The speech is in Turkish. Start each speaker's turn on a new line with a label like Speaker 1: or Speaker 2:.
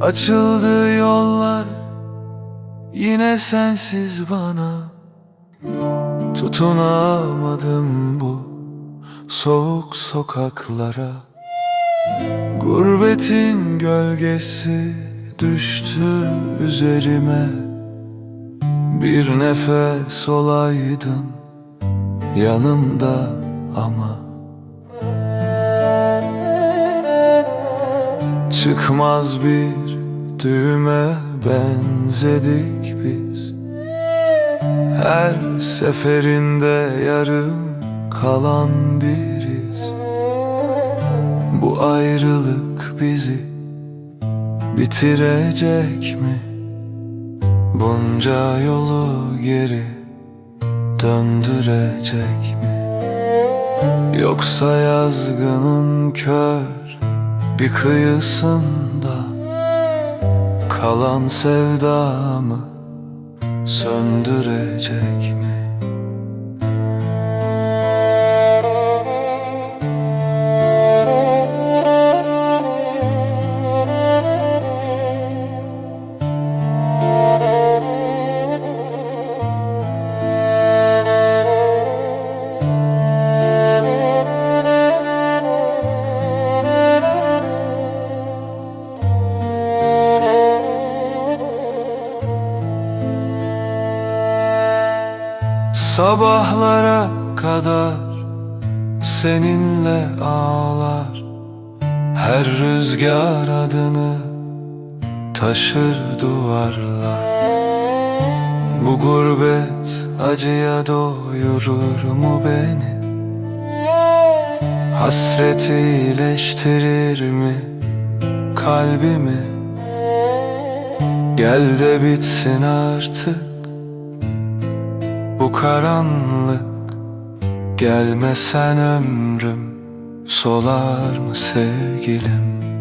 Speaker 1: Açıldı yollar yine sensiz bana. Tutunamadım bu soğuk sokaklara. Gurbetin gölgesi düştü üzerime. Bir nefes olaydın yanımda ama. Çıkmaz bir düğme benzedik biz Her seferinde yarım kalan biriz Bu ayrılık bizi bitirecek mi? Bunca yolu geri döndürecek mi? Yoksa yazgının kör bir kıyısında Kalan sevdamı söndürecek mi? Sabahlara kadar seninle ağlar Her rüzgar adını taşır duvarlar Bu gurbet acıya doyurur mu beni? Hasret iyileştirir mi kalbimi? Gel de bitsin artık bu karanlık Gelmesen ömrüm Solar mı sevgilim